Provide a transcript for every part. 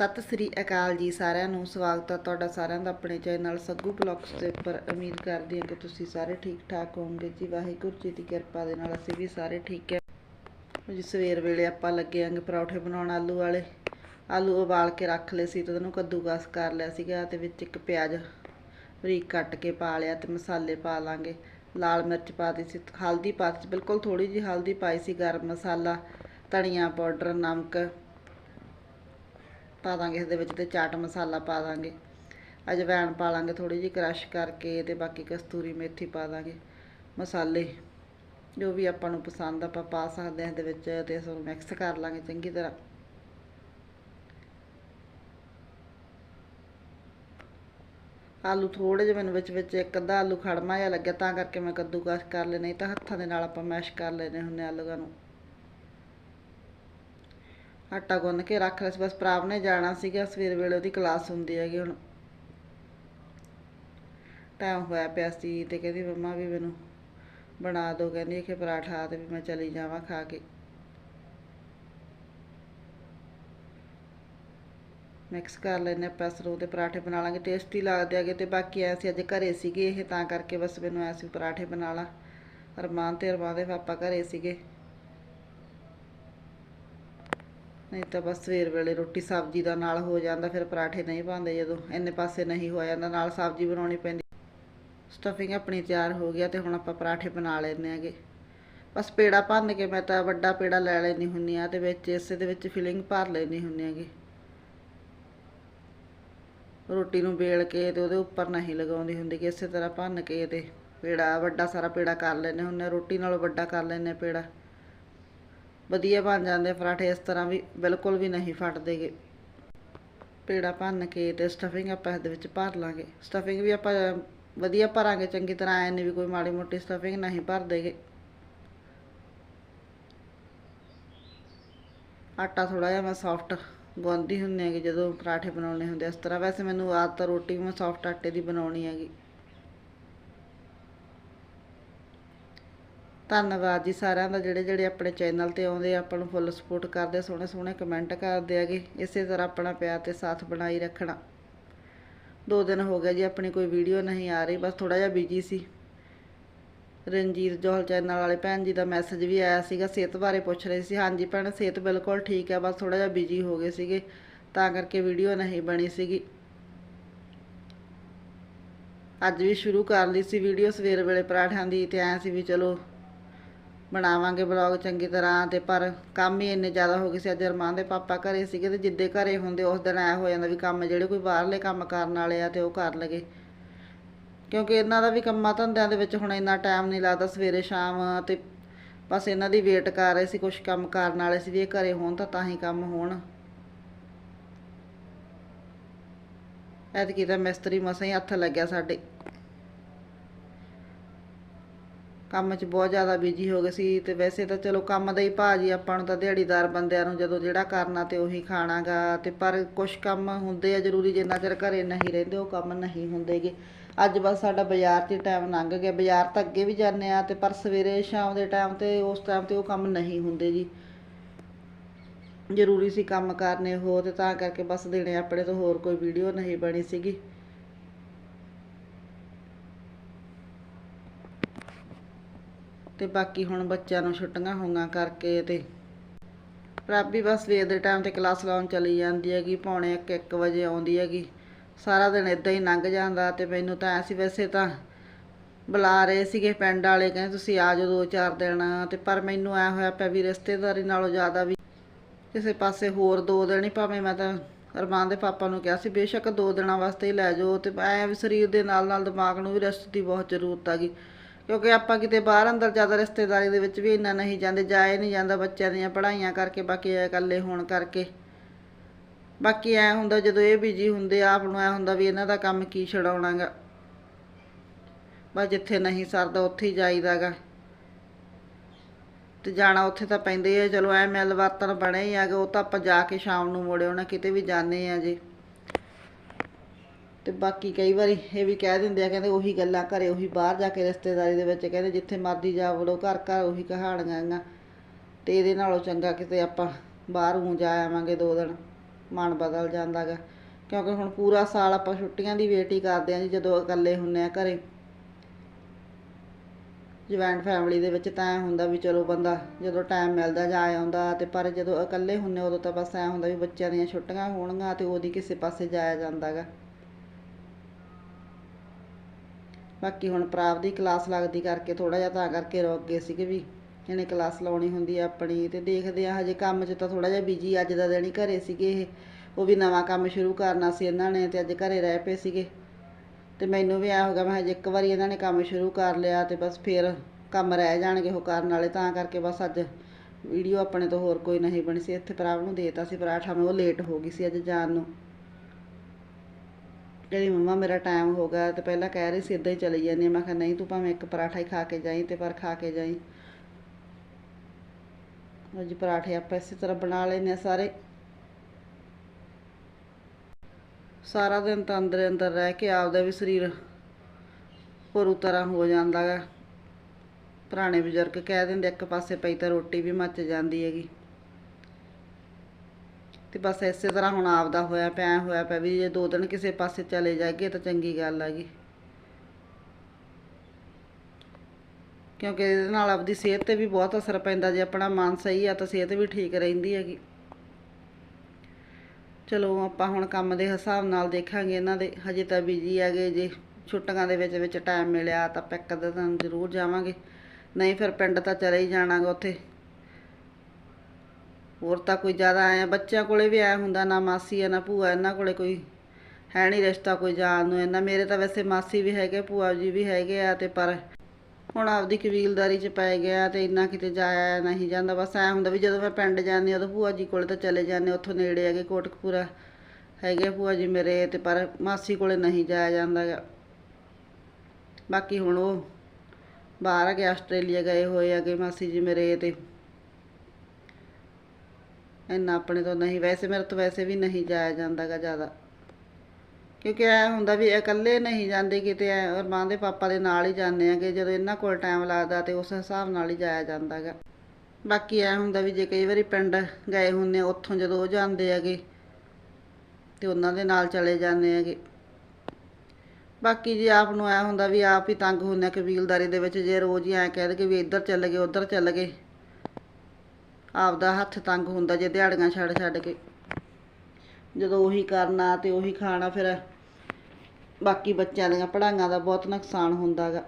ਸਤਿ ਸ੍ਰੀ ਅਕਾਲ ਜੀ ਸਾਰਿਆਂ ਨੂੰ, ਸਵਾਗਤ ਹੈ ਤੁਹਾਡਾ ਸਾਰਿਆਂ ਦਾ ਆਪਣੇ ਚੈਨਲ ਸੱਗੂ ਬਲੌਗਸ ਦੇ ਉੱਪਰ। ਉਮੀਦ ਕਰਦੀ ਹਾਂ ਕਿ ਤੁਸੀਂ ਸਾਰੇ ਠੀਕ ਠਾਕ ਹੋਵੋਗੇ। ਜੀ ਵਾਹਿਗੁਰੂ ਜੀ ਦੀ ਕਿਰਪਾ ਦੇ ਨਾਲ ਅਸੀਂ ਵੀ ਸਾਰੇ ਠੀਕ ਹੈ। ਜੀ ਸਵੇਰ ਵੇਲੇ ਆਪਾਂ ਲੱਗੇ ਆਂਗੇ ਪਰੌਠੇ ਬਣਾਉਣ ਆਲੂ ਵਾਲੇ। ਆਲੂ ਉਬਾਲ ਕੇ ਰੱਖ ਲਏ ਸੀ ਤੇ ਉਹਨੂੰ ਕੱਦੂਕਸ ਕਰ ਲਿਆ ਸੀਗਾ ਤੇ ਵਿੱਚ ਇੱਕ ਪਿਆਜ਼ ਬਰੀਕ ਕੱਟ ਕੇ ਪਾ ਲਿਆ ਤੇ ਮਸਾਲੇ ਪਾ ਲਾਂਗੇ। ਲਾਲ ਮਿਰਚ ਪਾ ਦਿੱਤੀ ਸੀ। ਹਲਦੀ ਪਾ ਦਿੱਤੀ ਬਿਲਕੁਲ ਥੋੜੀ ਜਿਹੀ ਹਲਦੀ ਪਾਈ ਸੀ। ਗਰਮ ਮਸਾਲਾ, ਧਨੀਆ ਪਾਊਡਰ, ਨਮਕ ਪਾ ਦਾਂਗੇ ਇਸ ਦੇ ਵਿੱਚ ਤੇ ਚਾਟ ਮਸਾਲਾ ਪਾ ਦਾਂਗੇ। ਅਜਵਾਇਣ ਪਾ ਲਾਂਗੇ ਥੋੜੀ ਜਿਹੀ, ਕ੍ਰਸ਼ ਕਰਕੇ ਤੇ ਬਾਕੀ ਕਸਤੂਰੀ ਮੇਥੀ ਪਾ ਦਾਂਗੇ, ਮਸਾਲੇ। ਜੋ ਵੀ ਆਪਾਂ ਨੂੰ ਪਸੰਦ ਆਪਾਂ ਪਾ ਸਕਦੇ ਹਾਂ ਇਹਦੇ ਵਿੱਚ ਤੇ ਇਸ ਨੂੰ ਮਿਕਸ ਕਰ ਲਾਂਗੇ ਚੰਗੀ ਤਰ੍ਹਾਂ। ਆਲੂ ਥੋੜੇ ਜਿਹੇ ਮੈਨੂੰ ਵਿੱਚ ਵਿੱਚ ਇੱਕ ਅੱਧਾ ਆਲੂ ਖੜਮਾ ਜਿਹਾ ਲੱਗਿਆ, ਤਾਂ ਕਰਕੇ ਮੈਂ ਕੱਦੂਕਸ ਕਰ ਲਏ, ਨਹੀਂ ਤਾਂ ਹੱਥਾਂ ਦੇ ਨਾਲ ਆਪਾਂ ਮੈਸ਼ ਕਰ ਲੈਨੇ ਹੁੰਨੇ ਆਲੂਆਂ ਨੂੰ। ਆਟਾ ਗੁੰਨ ਕੇ ਰੱਖ ਲਿਆ ਸੀ, ਬਸ ਪ੍ਰਾਪ ਨੇ ਜਾਣਾ ਸੀਗਾ, ਸਵੇਰ ਵੇਲੇ ਉਹਦੀ ਕਲਾਸ ਹੁੰਦੀ ਹੈਗੀ ਹੁਣ। ਟਾਈਮ ਹੋਇਆ ਪਿਆ ਸੀ ਤੇ ਕਹਿੰਦੀ ਮੰਮਾ ਵੀ ਮੈਨੂੰ ਬਣਾ ਦਿਓ ਕਹਿੰਦੀ ਕਿ ਪਰਾਠਾ ਤੇ ਵੀ ਮੈਂ ਚਲੀ ਜਾਵਾਂ ਖਾ ਕੇ। ਮਿਕਸ ਕਰ ਲੈਨੇ ਆਪਾਂ ਸਰੋਂ ਦੇ ਪਰਾਠੇ ਬਣਾ ਲਾਂਗੇ ਟੇਸਟੀ ਲੱਗਦੇ ਹੈਗੇ ਤੇ ਬਾਕੀ ਐ ਸੀ ਅੱਜ ਘਰੇ ਸੀਗੇ ਇਹ, ਤਾਂ ਕਰਕੇ ਬਸ ਮੈਨੂੰ ਐ ਸੀ ਪਰਾਠੇ ਬਣਾ ਲਾ। ਅਰਮਾਨ ਤੇ ਅਰਮਾਨ ਦੇ ਪਾਪਾ ਘਰੇ ਸੀਗੇ। ਨਹੀਂ ਤਾਂ ਬਸ ਸਵੇਰ ਵੇਲੇ ਰੋਟੀ ਸਬਜ਼ੀ ਦਾ ਨਾਲ ਹੋ ਜਾਂਦਾ, ਫਿਰ ਪਰਾਠੇ ਨਹੀਂ ਬਣਦੇ ਜਦੋਂ ਇੰਨੇ ਪਾਸੇ ਨਹੀਂ ਹੋ ਜਾਂਦਾ, ਨਾਲ ਸਬਜ਼ੀ ਬਣਾਉਣੀ ਪੈਂਦੀ। ਸਟਫਿੰਗ ਆਪਣੀ ਤਿਆਰ ਹੋ ਗਿਆ ਤੇ ਹੁਣ ਆਪਾਂ ਪਰਾਠੇ ਬਣਾ ਲੈਣੇ ਹੈਗੇ। ਬਸ ਪੇੜਾ ਭੰਨ ਕੇ ਮੈਂ ਤਾਂ ਵੱਡਾ ਪੇੜਾ ਲੈ ਲੈਣੀ ਹੁੰਨੀ ਆ ਤੇ ਵਿੱਚ ਇਸੇ ਦੇ ਵਿੱਚ ਫਿਲਿੰਗ ਭਰ ਲੈਣੀ ਹੁੰਨੀ ਹੈਗੀ। ਰੋਟੀ ਨੂੰ ਵੇਲ ਕੇ ਤੇ ਉਹਦੇ ਉੱਪਰ ਨਹੀਂ ਲਗਾਉਂਦੀ ਹੁੰਦੀ ਕਿ ਇਸੇ ਤਰ੍ਹਾਂ ਭੰਨ ਕੇ ਤੇ ਪੇੜਾ ਵੱਡਾ ਸਾਰਾ ਪੇੜਾ ਕਰ ਲੈਨੇ ਹੁੰਨੇ ਰੋਟੀ ਨਾਲੋਂ ਵੱਡਾ ਕਰ ਲੈਨੇ ਪੇੜਾ। ਵਧੀਆ ਬਣ ਜਾਂਦੇ ਪਰਾਠੇ, ਇਸ ਤਰ੍ਹਾਂ ਵੀ ਬਿਲਕੁਲ ਵੀ ਨਹੀਂ ਫਟਦੇਗੇ। ਪੇੜਾ ਭੰਨ ਕੇ ਤੇ ਸਟਫਿੰਗ ਆਪਾਂ ਇਹਦੇ ਵਿੱਚ ਭਰ ਲਾਂਗੇ। ਸਟਫਿੰਗ ਵੀ ਆਪਾਂ ਵਧੀਆ ਭਰਾਂਗੇ, ਚੰਗੀ ਤਰ੍ਹਾਂ ਐ ਨਹੀਂ ਵੀ ਕੋਈ ਮਾੜੀ ਮੋਟੀ ਸਟਫਿੰਗ ਨਹੀਂ ਭਰ ਦੇਗੇ ਆਟਾ ਥੋੜਾ ਜਿਹਾ ਮੈਂ ਸੌਫਟ ਗੁੰਨਦੀ ਹੁੰਦੀ ਹੈਗੀ ਜਦੋਂ ਪਰਾਠੇ ਬਣਾਉਣੇ ਹੁੰਦੇ ਇਸ ਤਰ੍ਹਾਂ। ਵੈਸੇ ਮੈਨੂੰ ਆਦਤ ਆ ਰੋਟੀ ਵੀ ਮੈਂ ਸੌਫਟ ਆਟੇ ਦੀ ਬਣਾਉਣੀ ਹੈਗੀ। ਧੰਨਵਾਦ ਜੀ ਸਾਰਿਆਂ ਦਾ ਜਿਹੜੇ ਜਿਹੜੇ ਆਪਣੇ ਚੈਨਲ ਤੇ ਆਉਂਦੇ ਆ, ਆਪਾਂ ਨੂੰ ਫੁੱਲ ਸਪੋਰਟ ਕਰਦੇ ਸੋਹਣੇ ਸੋਹਣੇ ਕਮੈਂਟ ਕਰਦੇ ਹੈਗੇ ਇਸੇ ਤਰ੍ਹਾਂ ਆਪਣਾ ਪਿਆਰ ਤੇ ਸਾਥ ਬਣਾਈ ਰੱਖਣਾ। ਦੋ ਦਿਨ ਹੋ ਗਿਆ ਜੀ ਆਪਣੀ ਕੋਈ ਵੀਡੀਓ ਨਹੀਂ ਆ ਰਹੀ ਬਸ ਥੋੜਾ ਜਿਹਾ ਬਿਜ਼ੀ ਸੀ। ਰਣਜੀਤ ਜੋਹਲ ਚੈਨਲ ਵਾਲੇ ਭੈਣ ਜੀ ਦਾ ਮੈਸੇਜ ਵੀ ਆਇਆ ਸੀਗਾ ਸਿਹਤ ਬਾਰੇ ਪੁੱਛ ਰਹੇ ਸੀ। ਹਾਂਜੀ ਭੈਣ ਸਿਹਤ ਬਿਲਕੁਲ ਠੀਕ ਹੈ ਬਸ ਥੋੜਾ ਜਿਹਾ ਬਿਜ਼ੀ ਹੋ ਗਏ ਸੀਗੇ ਤਾਂ ਕਰਕੇ ਵੀਡੀਓ ਨਹੀਂ ਬਣੀ ਸੀਗੀ। ਅੱਜ ਵੀ ਸ਼ੁਰੂ ਕਰ ਲਈ ਸੀ ਵੀਡੀਓ ਸਵੇਰ ਵੇਲੇ ਪਰਾਠਿਆਂ ਦੀ ਤੇ ਆਇਆ ਸੀ ਵੀ ਚਲੋ ਬਣਾਵਾਂਗੇ ਬਲੌਗ ਚੰਗੀ ਤਰ੍ਹਾਂ ਤੇ ਪਰ ਕੰਮ ਹੀ ਇੰਨੇ ਜ਼ਿਆਦਾ ਹੋ ਗਏ ਸੀ। ਅੱਜ ਅਰਮਾਨ ਦੇ ਪਾਪਾ ਘਰੇ ਸੀਗੇ ਤੇ ਜਿੱਦੇ ਘਰੇ ਹੁੰਦੇ ਉਸ ਦਿਨ ਐ ਹੋ ਜਾਂਦਾ ਵੀ ਕੰਮ ਜਿਹੜੇ ਕੋਈ ਬਾਹਰਲੇ ਕੰਮ ਕਰਨ ਵਾਲੇ ਆ ਤੇ ਉਹ ਕਰ ਲਗੇ। ਕਿਉਂਕਿ ਇਹਨਾਂ ਦਾ ਵੀ ਕੰਮਾਂ ਧੰਦਿਆਂ ਦੇ ਵਿੱਚ ਹੁਣ ਇੰਨਾ ਟਾਈਮ ਨਹੀਂ ਲੱਗਦਾ। ਸਵੇਰੇ ਸ਼ਾਮ ਤੇ ਬਸ ਇਹਨਾਂ ਦੀ ਵੇਟ ਕਰ ਰਹੇ ਸੀ ਕੁਝ ਕੰਮ ਕਰਨ ਵਾਲੇ ਸੀ ਵੀ ਇਹ ਘਰੇ ਹੋਣ ਤਾਂ ਤਾਂ ਹੀ ਕੰਮ ਹੋਣ। ਐਤਕੀ ਤਾਂ ਮਿਸਤਰੀ ਮਸਾਂ ਹੀ ਹੱਥ ਲੱਗਿਆ ਸਾਡੇ। ਕੰਮ 'ਚ ਬਹੁਤ ਜ਼ਿਆਦਾ ਬਿਜ਼ੀ ਹੋ ਗਏ ਸੀ ਤੇ ਵੈਸੇ ਤਾਂ ਚਲੋ ਕੰਮ ਦਾ ਹੀ ਭਾਜੀ ਆਪਾਂ ਨੂੰ ਤਾਂ ਦਿਹਾੜੀਦਾਰ ਬੰਦਿਆਂ ਨੂੰ ਜਦੋਂ ਜਿਹੜਾ ਕਰਨਾ ਤੇ ਉਹੀ ਖਾਣਾਗਾ ਤੇ ਪਰ ਕੁਝ ਕੰਮ ਹੁੰਦੇ ਆ ਜ਼ਰੂਰੀ, ਜਿੰਨਾ ਚਿਰ ਘਰੇ ਨਹੀਂ ਰਹਿੰਦੇ ਉਹ ਕੰਮ ਨਹੀਂ ਹੁੰਦੇਗੇ। ਅੱਜ ਬਸ ਸਾਡਾ ਬਾਜ਼ਾਰ 'ਚ ਟਾਈਮ ਲੰਘ ਗਿਆ, ਬਾਜ਼ਾਰ ਤਾਂ ਅੱਗੇ ਵੀ ਜਾਂਦੇ ਆ ਤੇ ਪਰ ਸਵੇਰੇ ਸ਼ਾਮ ਦੇ ਟਾਈਮ ਤੇ ਉਸ ਟਾਈਮ ਤੇ ਉਹ ਕੰਮ ਨਹੀਂ ਹੁੰਦੇ ਜੀ। ਜ਼ਰੂਰੀ ਸੀ ਕੰਮ ਕਰਨੇ ਹੋ ਤੇ ਤਾਂ ਕਰਕੇ ਬਸ ਦੇਣੇ ਆਪਣੇ ਤੋਂ ਹੋਰ ਕੋਈ ਵੀਡੀਓ ਨਹੀਂ ਬਣੀ ਸੀਗੀ। ਤੇ ਬਾਕੀ ਹੁਣ ਬੱਚਿਆਂ ਨੂੰ ਛੁੱਟੀਆਂ ਹੋਈਆਂ ਕਰਕੇ ਤੇ ਰੱਬੀ ਬਸ ਸਵੇਰ ਦੇ ਟਾਈਮ ਤੇ ਕਲਾਸ ਲਾਉਣ ਚਲੀ ਜਾਂਦੀ ਹੈਗੀ, ਪੌਣੇ 1 1 ਵਜੇ ਆਉਂਦੀ ਹੈਗੀ। ਸਾਰਾ ਦਿਨ ਇਦਾਂ ਹੀ ਲੰਘ ਜਾਂਦਾ ਤੇ ਮੈਨੂੰ ਤਾਂ ਐ ਵੈਸੇ ਤਾਂ ਬੁਲਾ ਰਹੇ ਸੀਗੇ ਪਿੰਡ ਵਾਲੇ, ਕਹਿੰਦੇ ਤੁਸੀਂ ਆ ਜਾਓ ਦੋ ਚਾਰ ਦਿਨ। ਤੇ ਪਰ ਮੈਨੂੰ ਐ ਹੋਇਆ ਪਿਆ ਵੀ ਰਿਸ਼ਤੇਦਾਰੀ ਨਾਲੋਂ ਜ਼ਿਆਦਾ ਵੀ ਕਿਸੇ ਪਾਸੇ ਹੋਰ ਦੋ ਦਿਨ ਹੀ ਭਾਵੇਂ ਮੈਂ ਤਾਂ ਅਰਮਾਨ ਦੇ ਪਾਪਾ ਨੂੰ ਕਿਹਾ ਸੀ, ਬੇਸ਼ੱਕ ਦੋ ਦਿਨਾਂ ਵਾਸਤੇ ਹੀ ਲੈ ਜਾਓ। ਤੇ ਐ ਵੀ ਸਰੀਰ ਦੇ ਨਾਲ ਨਾਲ ਦਿਮਾਗ ਨੂੰ ਵੀ ਰੈਸਟ ਦੀ ਬਹੁਤ ਜ਼ਰੂਰਤ ਹੈਗੀ। ਕਿਉਂਕਿ ਆਪਾਂ ਕਿਤੇ ਬਾਹਰ ਅੰਦਰ ਜ਼ਿਆਦਾ ਰਿਸ਼ਤੇਦਾਰੀ ਦੇ ਵਿੱਚ ਵੀ ਇੰਨਾ ਨਹੀਂ ਜਾਂਦੇ, ਜਾਏ ਨਹੀਂ ਜਾਂਦਾ ਬੱਚਿਆਂ ਦੀਆਂ ਪੜ੍ਹਾਈਆਂ ਕਰਕੇ, ਬਾਕੀ ਐ ਇਕੱਲੇ ਹੋਣ ਕਰਕੇ। ਬਾਕੀ ਐ ਹੁੰਦਾ ਜਦੋਂ ਇਹ ਬਿਜ਼ੀ ਹੁੰਦੇ, ਆਪ ਨੂੰ ਐ ਹੁੰਦਾ ਵੀ ਇਹਨਾਂ ਦਾ ਕੰਮ ਕੀ ਛਡਾਉਣਾਗਾ। ਬਸ ਜਿੱਥੇ ਨਹੀਂ ਸਰਦਾ ਉੱਥੇ ਹੀ ਜਾਈਦਾਗਾ। ਤੇ ਜਾਣਾ ਉੱਥੇ ਤਾਂ ਪੈਂਦੇ ਆ, ਚਲੋ ਐ ਮਿਲ ਵਰਤਨ ਬਣੇ ਹੀ ਆਗੇ ਉਹ ਤਾਂ ਆਪਾਂ ਜਾ ਕੇ ਸ਼ਾਮ ਨੂੰ ਮੁੜੇ ਆਉਣਾ, ਕਿਤੇ ਵੀ ਜਾਂਦੇ ਆ ਜੀ। ਤੇ ਬਾਕੀ ਕਈ ਵਾਰੀ ਇਹ ਵੀ ਕਹਿ ਦਿੰਦੇ ਆ, ਕਹਿੰਦੇ ਉਹੀ ਗੱਲਾਂ ਘਰੇ, ਉਹੀ ਬਾਹਰ ਜਾ ਕੇ ਰਿਸ਼ਤੇਦਾਰੀ ਦੇ ਵਿੱਚ ਕਹਿੰਦੇ ਜਿੱਥੇ ਮਰਜ਼ੀ ਜਾ ਵੜੋ ਘਰ ਘਰ ਉਹੀ ਕਹਾਣੀਆਂ ਆਂ ਤੇ ਇਹਦੇ ਨਾਲੋਂ ਚੰਗਾ ਕਿਤੇ ਆਪਾਂ ਬਾਹਰ ਨੂੰ ਜਾ ਆਵਾਂਗੇ ਦੋ ਦਿਨ, ਮਨ ਬਦਲ ਜਾਂਦਾ ਗਾ। ਕਿਉਂਕਿ ਹੁਣ ਪੂਰਾ ਸਾਲ ਆਪਾਂ ਛੁੱਟੀਆਂ ਦੀ ਵੇਟ ਹੀ ਕਰਦੇ ਆਂ ਜੀ, ਜਦੋਂ ਇਕੱਲੇ ਹੁੰਨੇ ਆ ਘਰੇ। ਜੁਆਇੰਟ ਫੈਮਿਲੀ ਦੇ ਵਿੱਚ ਤਾਂ ਐਂ ਹੁੰਦਾ ਵੀ ਚਲੋ ਬੰਦਾ ਜਦੋਂ ਟਾਈਮ ਮਿਲਦਾ ਜਾ ਆਉਂਦਾ ਤੇ ਪਰ ਜਦੋਂ ਇਕੱਲੇ ਹੁੰਨੇ ਉਦੋਂ ਤਾਂ ਬਸ ਐਂ ਹੁੰਦਾ ਵੀ ਬੱਚਿਆਂ ਦੀਆਂ ਛੁੱਟੀਆਂ ਹੋਣਗੀਆਂ ਤੇ ਉਹਦੀ ਕਿਸੇ ਪਾਸੇ ਜਾਇਆ ਜਾਂਦਾ ਬਾਕੀ ਹੁਣ ਪ੍ਰਾਪ ਦੀ ਕਲਾਸ ਲੱਗਦੀ ਕਰਕੇ ਥੋੜਾ ਜਿਹਾ ਤਾਂ ਕਰਕੇ ਰੁਕ ਗਏ ਸੀਗੇ ਵੀ ਇਹਨੇ ਕਲਾਸ ਲਾਉਣੀ ਹੁੰਦੀ ਆ ਆਪਣੀ ਤੇ ਦੇਖਦੇ ਆ ਹਜੇ ਕੰਮ 'ਚ ਤਾਂ ਥੋੜਾ ਜਿਹਾ ਬਿਜ਼ੀ ਅੱਜ ਦਾ ਦਿਨ ਹੀ ਘਰੇ ਸੀਗੇ ਇਹ, ਉਹ ਵੀ ਨਵਾਂ ਕੰਮ ਸ਼ੁਰੂ ਕਰਨਾ ਸੀ ਇਹਨਾਂ ਨੇ ਤੇ ਅੱਜ ਘਰੇ ਰਹਿ ਪਏ ਸੀਗੇ। ਤੇ ਮੈਨੂੰ ਵੀ ਐ ਹੋ ਗਿਆ ਮੈਂ ਹਜੇ ਇੱਕ ਵਾਰੀ ਇਹਨਾਂ ਨੇ ਕੰਮ ਸ਼ੁਰੂ ਕਰ ਲਿਆ ਤੇ ਬਸ ਫਿਰ ਕੰਮ ਰਹਿ ਜਾਣਗੇ ਉਹ ਕਰਨ ਵਾਲੇ, ਤਾਂ ਕਰਕੇ ਬਸ ਅੱਜ ਵੀਡੀਓ ਆਪਣੇ ਤੋਂ ਹੋਰ ਕੋਈ ਨਹੀਂ ਬਣੀ ਸੀ, ਇੱਥੇ ਪ੍ਰਾਭ ਨੂੰ ਦੇਤਾ ਸੀ ਪਰਾਠਾ ਮੈਂ ਉਹ ਲੇਟ ਹੋ ਗਈ ਸੀ ਅੱਜ ਜਾਣ ਨੂੰ। ਕਹਿੰਦੀ ਮੰਮਾ ਮੇਰਾ ਟਾਈਮ ਹੋ ਗਿਆ ਤੇ ਪਹਿਲਾਂ ਕਹਿ ਰਹੀ ਸੀ ਇੱਦਾਂ ਹੀ ਚਲੀ ਜਾਂਦੀ ਹਾਂ। ਮੈਂ ਕਿਹਾ ਨਹੀਂ ਤੂੰ ਭਾਵੇਂ ਇੱਕ ਪਰਾਠਾ ਹੀ ਖਾ ਕੇ ਜਾਈਂ ਤੇ ਪਰ ਖਾ ਕੇ ਜਾਈਂ। ਅੱਜ ਜੀ ਪਰਾਠੇ ਆਪਾਂ ਇਸੇ ਤਰ੍ਹਾਂ ਬਣਾ ਲੈਨੇ ਆ ਸਾਰੇ। ਸਾਰਾ ਦਿਨ ਤਾਂ ਅੰਦਰ ਅੰਦਰ ਰਹਿ ਕੇ ਆਪਦਾ ਵੀ ਸਰੀਰ ਹੋਰੂ ਤਰ੍ਹਾਂ ਹੋ ਜਾਂਦਾ ਗਾ। ਪੁਰਾਣੇ ਬਜ਼ੁਰਗ ਕਹਿ ਦਿੰਦੇ ਇੱਕ ਪਾਸੇ ਪਈ ਤਾਂ ਰੋਟੀ ਵੀ ਮੱਚ ਜਾਂਦੀ ਹੈਗੀ। ਤੇ ਬਸ ਇਸੇ ਤਰ੍ਹਾਂ ਹੁਣ ਆਪਦਾ ਹੋਇਆ ਪਿਆ ਹੋਇਆ ਪਿਆ ਵੀ ਜੇ ਦੋ ਦਿਨ ਕਿਸੇ ਪਾਸੇ ਚਲੇ ਜਾਗੇ ਤਾਂ ਚੰਗੀ ਗੱਲ ਹੈਗੀ ਕਿਉਂਕਿ ਇਹਦੇ ਨਾਲ ਆਪਦੀ ਸਿਹਤ ਤੇ ਵੀ ਬਹੁਤ ਅਸਰ ਪੈਂਦਾ, ਜੇ ਆਪਣਾ ਮਨ ਸਹੀ ਆ ਤਾਂ ਸਿਹਤ ਵੀ ਠੀਕ ਰਹਿੰਦੀ ਹੈਗੀ। ਚਲੋ ਆਪਾਂ ਹੁਣ ਕੰਮ ਦੇ ਹਿਸਾਬ ਨਾਲ ਦੇਖਾਂਗੇ ਇਹਨਾਂ ਦੇ, ਹਜੇ ਤਾਂ ਬਿਜ਼ੀ ਹੈਗੇ ਜੇ, ਛੁੱਟੀਆਂ ਦੇ ਵਿੱਚ ਵਿੱਚ ਟਾਈਮ ਮਿਲਿਆ ਤਾਂ ਆਪਾਂ ਇੱਕ ਅੱਧਾ ਦਿਨ ਜ਼ਰੂਰ ਜਾਵਾਂਗੇ। ਨਹੀਂ ਫਿਰ ਪਿੰਡ ਤਾਂ ਚਲੇ ਹੀ ਜਾਣਾਗਾ ਉੱਥੇ। ਹੋਰ ਤਾਂ ਕੋਈ ਜ਼ਿਆਦਾ ਆਇਆ ਬੱਚਿਆਂ ਕੋਲੇ ਵੀ ਆਇਆ ਹੁੰਦਾ, ਨਾ ਮਾਸੀ ਆ, ਨਾ ਭੂਆ, ਇਹਨਾਂ ਕੋਲੇ ਕੋਈ ਹੈ ਨਹੀਂ ਰਿਸ਼ਤਾ ਕੋਈ ਜਾਣ ਨੂੰ ਇਹਨਾਂ ਮੇਰੇ ਤਾਂ ਵੈਸੇ ਮਾਸੀ ਵੀ ਹੈਗੇ, ਭੂਆ ਜੀ ਵੀ ਹੈਗੇ ਆ ਤੇ ਪਰ ਹੁਣ ਆਪਦੀ ਕਬੀਲਦਾਰੀ 'ਚ ਪੈ ਗਿਆ ਤੇ ਇੰਨਾ ਕਿਤੇ ਜਾਇਆ ਨਹੀਂ ਜਾਂਦਾ, ਬਸ ਐ ਹੁੰਦਾ ਵੀ ਜਦੋਂ ਮੈਂ ਪਿੰਡ ਜਾਂਦੀ ਉਦੋਂ ਭੂਆ ਜੀ ਕੋਲੇ ਤਾਂ ਚਲੇ ਜਾਂਦੇ ਉੱਥੋਂ ਨੇੜੇ ਹੈਗੇ, ਕੋਟਕਪੂਰਾ ਹੈਗੇ ਆ ਭੂਆ ਜੀ ਮੇਰੇ ਤੇ, ਪਰ ਮਾਸੀ ਕੋਲੇ ਨਹੀਂ ਜਾਇਆ ਜਾਂਦਾ ਬਾਕੀ ਹੁਣ ਉਹ ਬਾਹਰ ਆ ਗਏ ਆਸਟ੍ਰੇਲੀਆ ਗਏ ਹੋਏ ਹੈਗੇ ਮਾਸੀ ਜੀ ਮੇਰੇ ਤੇ। ਇੰਨਾ ਆਪਣੇ ਤੋਂ ਨਹੀਂ, ਵੈਸੇ ਮੇਰੇ ਤੋਂ ਵੈਸੇ ਵੀ ਨਹੀਂ ਜਾਇਆ ਜਾਂਦਾ ਗਾ ਜ਼ਿਆਦਾ। ਕਿਉਂਕਿ ਐ ਹੁੰਦਾ ਵੀ ਇਕੱਲੇ ਨਹੀਂ ਜਾਂਦੇ ਕਿਤੇ ਔਰ ਮਾਂ ਦੇ ਪਾਪਾ ਦੇ ਨਾਲ ਹੀ ਜਾਂਦੇ ਆਗੇ, ਜਦੋਂ ਇਹਨਾਂ ਕੋਲ ਟਾਈਮ ਲੱਗਦਾ ਤੇ ਉਸ ਹਿਸਾਬ ਨਾਲ ਹੀ ਜਾਇਆ ਜਾਂਦਾ ਗਾ ਬਾਕੀ ਐ ਹੁੰਦਾ ਵੀ ਜੇ ਕਈ ਵਾਰੀ ਪਿੰਡ ਗਏ ਹੁੰਦੇ ਉੱਥੋਂ ਜਦੋਂ ਉਹ ਜਾਂਦੇ ਹੈਗੇ ਤੇ ਉਹਨਾਂ ਦੇ ਨਾਲ ਚਲੇ ਜਾਂਦੇ ਹੈਗੇ ਬਾਕੀ ਜੇ ਆਪ ਨੂੰ ਐ ਹੁੰਦਾ ਵੀ ਆਪ ਹੀ ਤੰਗ ਹੁੰਦੇ ਆ ਕਬੀਲਦਾਰੀ ਦੇ ਵਿੱਚ, ਜੇ ਰੋਜ਼ ਹੀ ਐ ਕਹਿ ਦੇ ਵੀ ਇੱਧਰ ਚੱਲ ਗਏ, ਉੱਧਰ ਚੱਲ ਗਏ ਆਪਦਾ ਹੱਥ ਤੰਗ ਹੁੰਦਾ ਜੇ ਦਿਹਾੜੀਆਂ ਛੱਡ ਛੱਡ ਕੇ। ਜਦੋਂ ਉਹੀ ਕਰਨਾ ਤੇ ਉਹੀ ਖਾਣਾ ਫਿਰ ਬਾਕੀ ਬੱਚਿਆਂ ਦੀਆਂ ਪੜ੍ਹਾਈਆਂ ਦਾ ਬਹੁਤ ਨੁਕਸਾਨ ਹੁੰਦਾ ਗਾ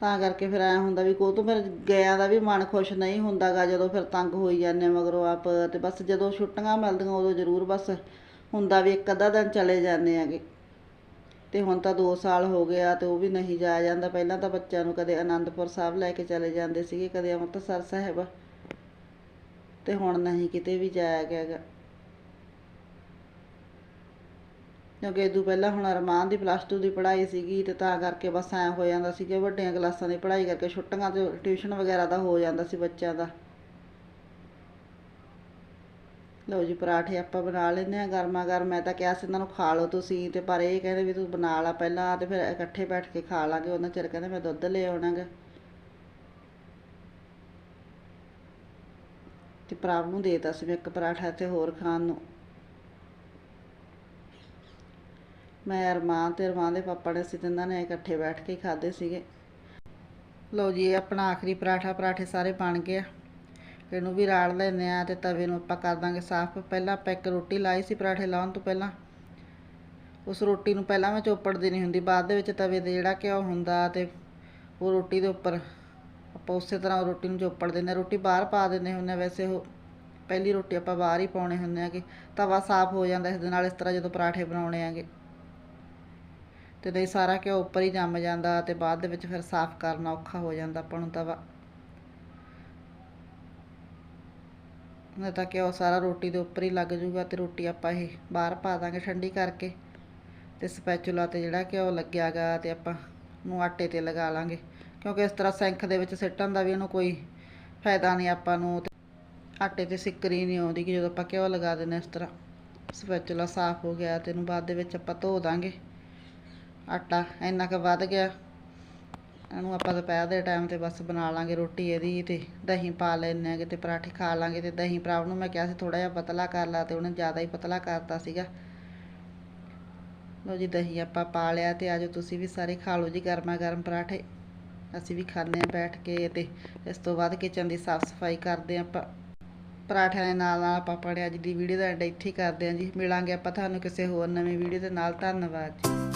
ਤਾਂ ਕਰਕੇ ਫਿਰ ਐ ਹੁੰਦਾ ਵੀ ਕੋ ਤੋਂ ਫਿਰ ਗਿਆਂ ਦਾ ਵੀ ਮਨ ਖੁਸ਼ ਨਹੀਂ ਹੁੰਦਾ ਗਾ ਜਦੋਂ ਫਿਰ ਤੰਗ ਹੋਈ ਜਾਂਦੇ ਮਗਰੋਂ ਆਪ ਤੇ ਬਸ ਜਦੋਂ ਛੁੱਟੀਆਂ ਮਿਲਦੀਆਂ ਉਦੋਂ ਜ਼ਰੂਰ ਬਸ ਹੁੰਦਾ ਵੀ ਇੱਕ ਅੱਧਾ ਦਿਨ ਚਲੇ ਜਾਂਦੇ ਆਗੇ। ਤੇ ਹੁਣ ਤਾਂ 2 ਸਾਲ ਹੋ ਗਿਆ ਤੇ ਉਹ ਵੀ ਨਹੀਂ ਜਾਇਆ ਜਾਂਦਾ। ਪਹਿਲਾਂ ਤਾਂ ਬੱਚਿਆਂ ਨੂੰ ਕਦੇ ਆਨੰਦਪੁਰ ਸਾਹਿਬ ਲੈ ਕੇ ਚਲੇ ਜਾਂਦੇ ਸੀਗੇ, ਕਦੇ ਅੰਮ੍ਰਿਤਸਰ ਸਾਹਿਬ। ਤੇ ਹੁਣ ਨਹੀਂ ਕਿਤੇ ਵੀ ਜਾਇਆ ਗਿਆ ਕਿਉਂਕਿ ਇਹ ਪਹਿਲਾਂ ਹੁਣ ਅਰਮਾਨ ਦੀ ਪਲੱਸ 2 ਦੀ ਪੜ੍ਹਾਈ ਸੀਗੀ ਤੇ ਤਾਂ ਕਰਕੇ ਬਸ ਐਂ ਹੋ ਜਾਂਦਾ ਸੀ ਕਿ ਵੱਡੀਆਂ ਕਲਾਸਾਂ ਦੀ ਪੜ੍ਹਾਈ ਕਰਕੇ ਛੁੱਟੀਆਂ ਤੇ ਟਿਊਸ਼ਨ ਵਗੈਰਾ ਦਾ ਹੋ ਜਾਂਦਾ ਸੀ ਬੱਚਿਆਂ ਦਾ। ਲਓ ਜੀ ਪਰਾਠੇ ਆਪਾਂ ਬਣਾ ਲੈਂਦੇ ਆ ਗਰਮਾ ਗਰਮ, ਮੈਂ ਤਾਂ ਕਿਹਾ ਸੀ ਇਹਨਾਂ ਨੂੰ ਖਾ ਲਓ ਤੁਸੀਂ ਤੇ, ਪਰ ਇਹ ਕਹਿੰਦੇ ਵੀ ਤੂੰ ਬਣਾ ਲਾ ਪਹਿਲਾਂ ਤੇ ਫਿਰ ਇਕੱਠੇ ਬੈਠ ਕੇ ਖਾ ਲਾਂਗੇ, ਉਹਨਾਂ ਚਿਰ ਕਹਿੰਦੇ ਮੈਂ ਦੁੱਧ ਲੈ ਆਉਣਾ ਗਾ ਤੇ ਪ੍ਰਾਪ ਨੂੰ ਦੇਤਾ ਸੀ ਮੈਂ ਇੱਕ ਪਰਾਠਾ ਤੇ ਹੋਰ ਖਾਣ ਨੂੰ। ਮੈਂ ਅਰਮਾਨ ਤੇ ਅਰਮਾਨ ਦੇ ਪਾਪਾ ਨੇ ਅਸੀਂ ਤਿੰਨਾਂ ਨੇ ਇਕੱਠੇ ਬੈਠ ਕੇ ਹੀ ਖਾਦੇ ਸੀਗੇ। ਲਓ ਜੀ ਇਹ ਆਪਣਾ ਆਖਰੀ ਪਰਾਠਾ, ਪਰਾਠੇ ਸਾਰੇ ਬਣ ਗਏ ਇਹਨੂੰ ਵੀ ਰਾੜ ਲੈਂਦੇ ਆ ਤੇ ਤਵੇ ਨੂੰ ਆਪਾਂ ਕਰ ਦਾਂਗੇ ਸਾਫ਼। ਪਹਿਲਾਂ ਆਪਾਂ ਇੱਕ ਰੋਟੀ ਲਾਈ ਸੀ ਪਰਾਠੇ ਲਾਉਣ ਤੋਂ ਪਹਿਲਾਂ। ਉਸ ਰੋਟੀ ਨੂੰ ਪਹਿਲਾਂ ਮੈਂ ਚੋਪੜ ਦੇਣੀ ਹੁੰਦੀ, ਬਾਅਦ ਦੇ ਵਿੱਚ ਤਵੇ ਤੇ ਜਿਹੜਾ ਘਿਓ ਹੁੰਦਾ ਤੇ ਉਹ ਰੋਟੀ ਦੇ ਉੱਪਰ ਆਪਾਂ ਉਸੇ ਤਰ੍ਹਾਂ ਉਹ ਰੋਟੀ ਨੂੰ ਚੋਪੜ ਦਿੰਦੇ ਹਾਂ, ਰੋਟੀ ਬਾਹਰ ਪਾ ਦਿੰਦੇ ਹੁੰਦੇ ਹਾਂ। ਵੈਸੇ ਉਹ ਪਹਿਲੀ ਰੋਟੀ ਆਪਾਂ ਬਾਹਰ ਹੀ ਪਾਉਣੇ ਹੁੰਦੇ ਆਗੇ ਤਵਾ ਸਾਫ਼ ਹੋ ਜਾਂਦਾ ਇਸ ਦੇ ਨਾਲ ਇਸ ਤਰ੍ਹਾਂ ਜਦੋਂ ਪਰਾਠੇ ਬਣਾਉਣੇ ਆਗੇ ਤੇ ਨਹੀਂ ਸਾਰਾ ਘਿਓ ਉੱਪਰ ਹੀ ਜੰਮ ਜਾਂਦਾ ਤੇ ਬਾਅਦ ਦੇ ਵਿੱਚ ਫਿਰ ਸਾਫ਼ ਕਰਨਾ ਔਖਾ ਹੋ ਜਾਂਦਾ ਆਪਾਂ ਨੂੰ ਤਵਾ। ਨਹੀਂ ਤਾਂ ਘਿਓ ਸਾਰਾ ਰੋਟੀ ਦੇ ਉੱਪਰ ਹੀ ਲੱਗ ਜੂਗਾ ਤੇ ਰੋਟੀ ਆਪਾਂ ਇਹ ਬਾਹਰ ਪਾ ਦਾਂਗੇ ਠੰਡੀ ਕਰਕੇ। ਤੇ ਸਪੈਚੂਲਾ ਤੇ ਜਿਹੜਾ ਘਿਓ ਲੱਗਿਆਗਾ ਤੇ ਆਪਾਂ ਨੂੰ ਆਟੇ ਤੇ ਲਗਾ ਲਾਂਗੇ। ਕਿਉਂਕਿ ਇਸ ਤਰ੍ਹਾਂ ਸਿੰਖ ਦੇ ਵਿੱਚ ਸਿੱਟਣ ਦਾ ਵੀ ਇਹਨੂੰ ਕੋਈ ਫਾਇਦਾ ਨਹੀਂ ਆਪਾਂ ਨੂੰ ਆਟੇ ਤੇ ਸਿੱਕਰੀ ਨਹੀਂ ਆਉਂਦੀ ਕਿ ਜਦੋਂ ਆਪਾਂ ਘਿਓ ਲਗਾ ਦਿੰਦੇ ਇਸ ਤਰ੍ਹਾਂ। ਸਪੈਚੂਲਾ ਸਾਫ਼ ਹੋ ਗਿਆ ਤੇ ਇਹਨੂੰ ਬਾਅਦ ਦੇ ਵਿੱਚ ਆਪਾਂ ਧੋ ਦਾਂਗੇ। ਆਟਾ ਇੰਨਾ ਕੁ ਵੱਧ ਗਿਆ। ਇਹਨੂੰ ਆਪਾਂ ਦੁਪਹਿਰ ਦੇ ਟਾਈਮ ਤੇ ਬਸ ਬਣਾ ਲਾਂਗੇ ਰੋਟੀ ਇਹਦੀ ਤੇ ਦਹੀਂ ਪਾ ਲੈਣੇ ਆਗੇ ਤੇ ਪਰਾਠੇ ਖਾ ਲਾਂਗੇ ਤੇ ਦਹੀਂ ਭਰਾ ਨੂੰ ਮੈਂ ਕਿਹਾ ਸੀ ਥੋੜਾ ਜਿਹਾ ਪਤਲਾ ਕਰ ਲਾ ਤੇ ਉਹਨੇ ਜ਼ਿਆਦਾ ਹੀ ਪਤਲਾ ਕਰਤਾ ਸੀਗਾ। ਲਓ ਜੀ ਦਹੀਂ ਆਪਾਂ ਪਾ ਲਿਆ ਤੇ ਆਜੋ ਤੁਸੀਂ ਵੀ ਸਾਰੇ ਖਾ ਲਓ ਜੀ ਗਰਮਾ ਗਰਮ ਪਰਾਠੇ। ਅਸੀਂ ਵੀ ਖਾਂਦੇ ਆ ਬੈਠ ਕੇ ਤੇ ਇਸ ਤੋਂ ਬਾਅਦ ਕਿਚਨ ਦੀ ਸਾਫ਼ ਸਫ਼ਾਈ ਕਰਦੇ ਹਾਂ ਆਪਾਂ। ਪਰਾਠਿਆਂ ਦੇ ਨਾਲ ਨਾਲ ਆਪਾਂ ਆਪਣੇ ਅੱਜ ਦੀ ਵੀਡੀਓ ਦਾ ਐਂਡ ਇੱਥੇ ਹੀ ਕਰਦੇ ਹਾਂ ਜੀ। ਮਿਲਾਂਗੇ ਆਪਾਂ ਤੁਹਾਨੂੰ ਕਿਸੇ ਹੋਰ ਨਵੀਂ ਵੀਡੀਓ ਦੇ ਨਾਲ। ਧੰਨਵਾਦ ਜੀ।